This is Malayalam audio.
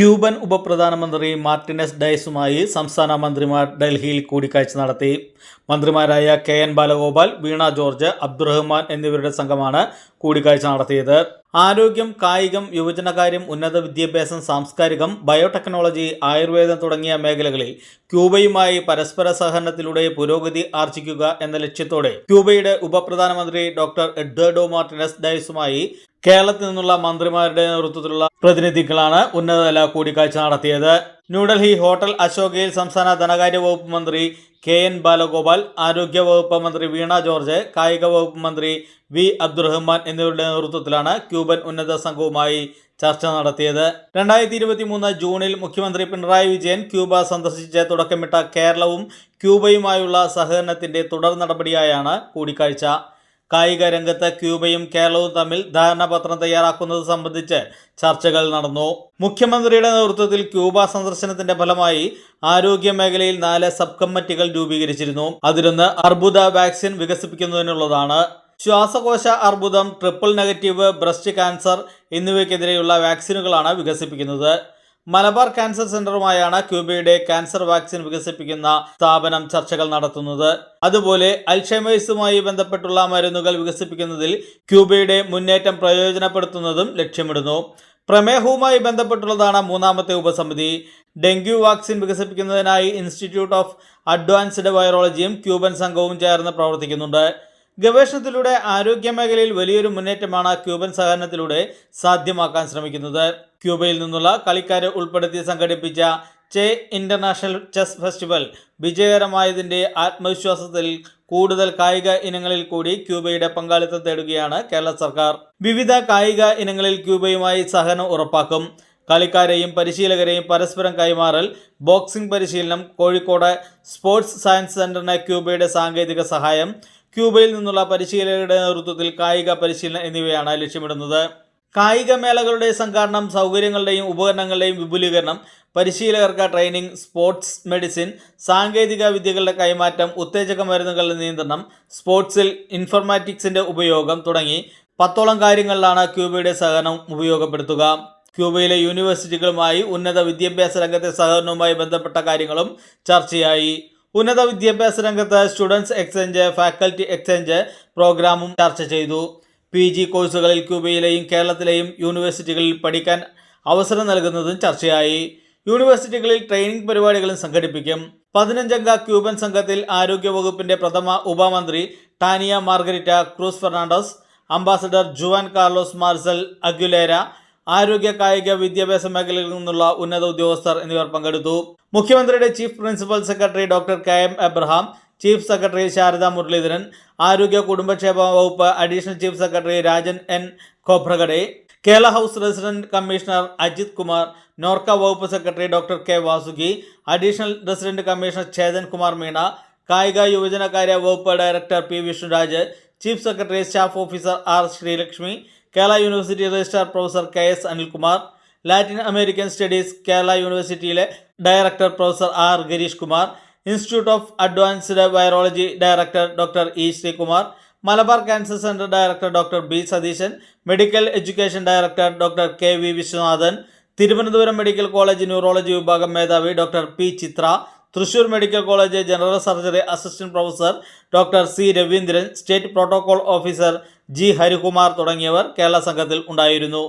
ക്യൂബൻ ഉപപ്രധാനമന്ത്രി മാർട്ടിനസ് ഡയസുമായി സംസ്ഥാന മന്ത്രിമാർ ഡൽഹിയിൽ കൂടിക്കാഴ്ച നടത്തി. മന്ത്രിമാരായ കെ എൻ ബാലഗോപാൽ വീണ ജോർജ് അബ്ദുറഹ്മാൻ എന്നിവരുടെ സംഘമാണ് കൂടിക്കാഴ്ച നടത്തിയത്. ആരോഗ്യം കായികം യുവജനകാര്യം ഉന്നത വിദ്യാഭ്യാസം സാംസ്കാരികം ബയോടെക്നോളജി ആയുർവേദം തുടങ്ങിയ മേഖലകളിൽ ക്യൂബയുമായി പരസ്പര സഹകരണത്തിലൂടെ പുരോഗതി ആർജിക്കുക എന്ന ലക്ഷ്യത്തോടെ ക്യൂബയുടെ ഉപപ്രധാനമന്ത്രി ഡോക്ടർ എഡ്വേർഡോ മാർട്ടിനസ് ഡയസുമായി കേരളത്തിൽ നിന്നുള്ള മന്ത്രിമാരുടെ നേതൃത്വത്തിലുള്ള പ്രതിനിധികളാണ് ഉന്നതതല കൂടിക്കാഴ്ച നടത്തിയത്. ന്യൂഡൽഹി ഹോട്ടൽ അശോകയിൽ സംസ്ഥാന ധനകാര്യ വകുപ്പ് മന്ത്രി കെ എൻ ബാലഗോപാൽ ആരോഗ്യ വകുപ്പ് മന്ത്രി വീണ ജോർജ് കായിക വകുപ്പ് മന്ത്രി വി അബ്ദുറഹ്മാൻ എന്നിവരുടെ നേതൃത്വത്തിലാണ് ക്യൂബൻ ഉന്നത സംഘവുമായി ചർച്ച നടത്തിയത്. രണ്ടായിരത്തി ഇരുപത്തി മൂന്ന് ജൂണിൽ മുഖ്യമന്ത്രി പിണറായി വിജയൻ ക്യൂബ സന്ദർശിച്ച് തുടക്കമിട്ട കേരളവും ക്യൂബയുമായുള്ള സഹകരണത്തിന്റെ തുടർ നടപടിയായാണ് കൂടിക്കാഴ്ച. കായിക രംഗത്ത് ക്യൂബയും കേരളവും തമ്മിൽ ധാരണാപത്രം തയ്യാറാക്കുന്നത് സംബന്ധിച്ച് ചർച്ചകൾ നടന്നു. മുഖ്യമന്ത്രിയുടെ നേതൃത്വത്തിൽ ക്യൂബ സന്ദർശനത്തിന്റെ ഫലമായി ആരോഗ്യ മേഖലയിൽ നാല് സബ് കമ്മിറ്റികൾ രൂപീകരിച്ചിരുന്നു. അതിലൊന്ന് അർബുദ വാക്സിൻ വികസിപ്പിക്കുന്നതിനുള്ളതാണ്. ശ്വാസകോശ അർബുദം ട്രിപ്പിൾ നെഗറ്റീവ് ബ്രസ്റ്റ് ക്യാൻസർ എന്നിവയ്ക്കെതിരെയുള്ള വാക്സിനുകളാണ് വികസിപ്പിക്കുന്നത്. മലബാർ ക്യാൻസർ സെന്ററുമായാണ് ക്യൂബയുടെ ക്യാൻസർ വാക്സിൻ വികസിപ്പിക്കുന്ന സ്ഥാപനം ചർച്ചകൾ നടത്തുന്നത്. അതുപോലെ അൽഷമേഴ്സുമായി ബന്ധപ്പെട്ടുള്ള മരുന്നുകൾ വികസിപ്പിക്കുന്നതിൽ ക്യൂബയുടെ മുന്നേറ്റം പ്രയോജനപ്പെടുത്തുന്നതും ലക്ഷ്യമിടുന്നു. പ്രമേഹവുമായി ബന്ധപ്പെട്ടുള്ളതാണ് മൂന്നാമത്തെ ഉപസമിതി. ഡെങ്കു വാക്സിൻ വികസിപ്പിക്കുന്നതിനായി ഇൻസ്റ്റിറ്റ്യൂട്ട് ഓഫ് അഡ്വാൻസ്ഡ് വൈറോളജിയും ക്യൂബൻ സംഘവും ചേർന്ന് പ്രവർത്തിക്കുന്നുണ്ട്. ഗവേഷണത്തിലൂടെ ആരോഗ്യ മേഖലയിൽ വലിയൊരു മുന്നേറ്റമാണ് ക്യൂബൻ സഹകരണത്തിലൂടെ സാധ്യമാക്കാൻ ശ്രമിക്കുന്നത്. ക്യൂബയിൽ നിന്നുള്ള കളിക്കാരെ ഉൾപ്പെടുത്തി സംഘടിപ്പിച്ച ചെ ഇന്റർനാഷണൽ ചെസ് ഫെസ്റ്റിവൽ വിജയകരമായതിന്റെ ആത്മവിശ്വാസത്തിൽ കൂടുതൽ കായിക ഇനങ്ങളിൽ കൂടി ക്യൂബയുടെ പങ്കാളിത്തം തേടുകയാണ് കേരള സർക്കാർ. വിവിധ കായിക ഇനങ്ങളിൽ ക്യൂബയുമായി സഹനം ഉറപ്പാക്കും. കളിക്കാരെയും പരിശീലകരെയും പരസ്പരം കൈമാറൽ ബോക്സിംഗ് പരിശീലനം കോഴിക്കോട് സ്പോർട്സ് സയൻസ് സെന്ററിന് ക്യൂബയുടെ സാങ്കേതിക സഹായം ക്യൂബയിൽ നിന്നുള്ള പരിശീലകരുടെ നേതൃത്വത്തിൽ കായിക പരിശീലനം എന്നിവയാണ് ലക്ഷ്യമിടുന്നത്. കായിക മേളകളുടെ സംഘാടനം സൗകര്യങ്ങളുടെയും ഉപകരണങ്ങളുടെയും വിപുലീകരണം പരിശീലകർക്ക് ട്രെയിനിങ് സ്പോർട്സ് മെഡിസിൻ സാങ്കേതിക വിദ്യകളുടെ കൈമാറ്റം ഉത്തേജക മരുന്നുകളുടെ നിയന്ത്രണം സ്പോർട്സിൽ ഇൻഫർമാറ്റിക്സിന്റെ ഉപയോഗം തുടങ്ങി പത്തോളം കാര്യങ്ങളിലാണ് ക്യൂബയുടെ സഹകരണം ഉപയോഗപ്പെടുത്തുക. ക്യൂബയിലെ യൂണിവേഴ്സിറ്റികളുമായി ഉന്നത വിദ്യാഭ്യാസ രംഗത്തെ സഹകരണവുമായി ബന്ധപ്പെട്ട കാര്യങ്ങളും ചർച്ചയായി. ഉന്നത വിദ്യാഭ്യാസ രംഗത്ത് സ്റ്റുഡൻസ് എക്സ്ചേഞ്ച് ഫാക്കൽറ്റി എക്സ്ചേഞ്ച് പ്രോഗ്രാമും ചർച്ച ചെയ്തു. പി ജി കോഴ്സുകളിൽ ക്യൂബയിലെയും കേരളത്തിലെയും യൂണിവേഴ്സിറ്റികളിൽ പഠിക്കാൻ അവസരം നൽകുന്നതും ചർച്ചയായി. യൂണിവേഴ്സിറ്റികളിൽ ട്രെയിനിംഗ് പരിപാടികളും സംഘടിപ്പിക്കും. പതിനഞ്ചംഗ ക്യൂബൻ സംഘത്തിൽ ആരോഗ്യവകുപ്പിന്റെ പ്രഥമ ഉപമന്ത്രി Tania Margarita Cruz Fernandez ambassador Juan Carlos Marcel Aguilera ആരോഗ്യ കായിക വിദ്യാഭ്യാസ മേഖലകളിൽ നിന്നുള്ള ഉന്നത ഉദ്യോഗസ്ഥർ എന്നിവർ പങ്കെടുത്തു. മുഖ്യമന്ത്രിയുടെ chief principal secretary doctor K M Abraham chief secretary Sharada Muraleedharan ആരോഗ്യ കുടുംബക്ഷേമ വകുപ്പ് additional chief secretary Rajan N Khobragade Kerala House resident commissioner Ajith Kumar NORKA വകുപ്പ് secretary doctor K Vasuki additional resident commissioner Chetan Kumar Meena കായിക യുവജനകാര്യ വകുപ്പ് director P Vishnuraj chief secretary staff officer R Sreelakshmi Kerala University registrar professor K S Anilkumar Latin American Studies Kerala യൂണിവേഴ്സിറ്റിയിലെ director professor R Girish Kumar Institute of Advanced Virology director doctor E Sreekumar Malabar Cancer Centre director doctor B Satheesan medical education director doctor K V Viswanathan Thiruvananthapuram medical college neurology വിഭാഗം മേധാവി doctor P Chitra Thrissur medical college general surgery assistant professor doctor C Raveendran state protocol officer G Harikumar തുടങ്ങിയവർ കേരള സംഘത്തിൽ ഉണ്ടായിരുന്നു